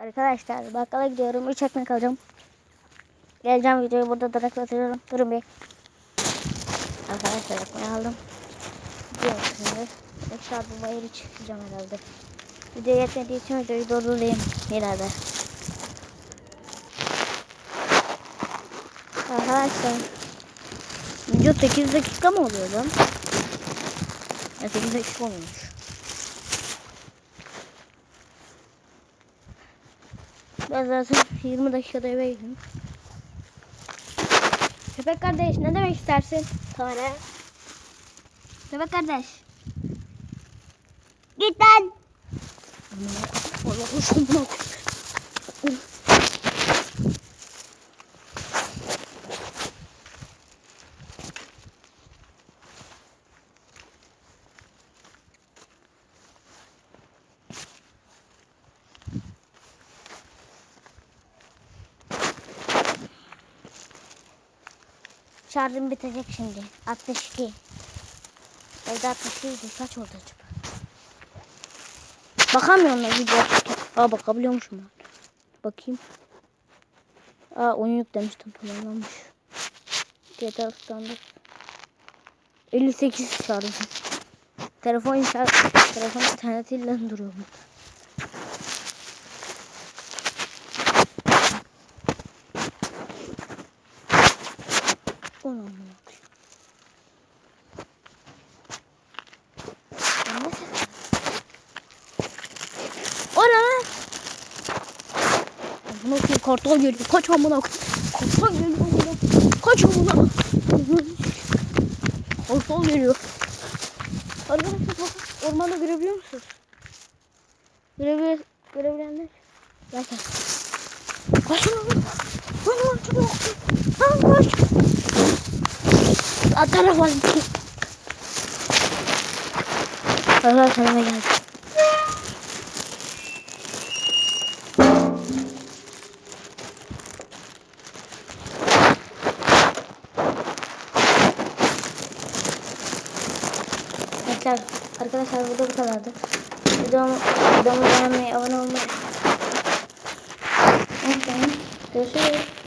Arkadaşlar bakkala gidiyorum. 3 ekmek alacağım. Geleceğim videoyu burada duraklatıyorum. Durun bir. Arkadaşlar ekmeği aldım. Gidiyorum şimdi. Eşya bu bayırı çıkacağım herhalde. Video yetmediği için videoyu durdurayım herhalde. Arkadaşlar. Video 8 dakika mı oluyor lan? Ya 8 dakika olmuş. Ben zaten 20 dakikada eve gidiyorum. Köpek kardeş ne demek istersin? Tane. Köpek kardeş. Git lan. Allah hoşuma. Şarjım bitecek şimdi. 62. Evde 62 idi. Kaç oldu acaba? Bakamıyorum ben video. Aa bakabiliyormuşum. Bakayım. Aa oyun yüklemiştim tamamlanmış. Diğer taraftan da 58 şarjım. Telefon şarj, telefon internetiyle duruyor bu. Onu anlamadım. Ben ne ses- O ne lan? Amına koyayım kartal geliyor. Kaç amına. Kartal geliyor amına. Kaç amına. Kartal geliyor. Arkadaşlar bakın ormanda görebiliyor musunuz? Görebilir, görebilenler. Zaten. Kaçın oğlum. Lan lan çabuk. Lan kaç. Atara var. Arkadaşlar eve geldim. Arkadaşlar, arkadaşlar burada bu kadardı. Videomu, videomu beğenmeyi, abone olmayı unutmayın. Görüşürüz.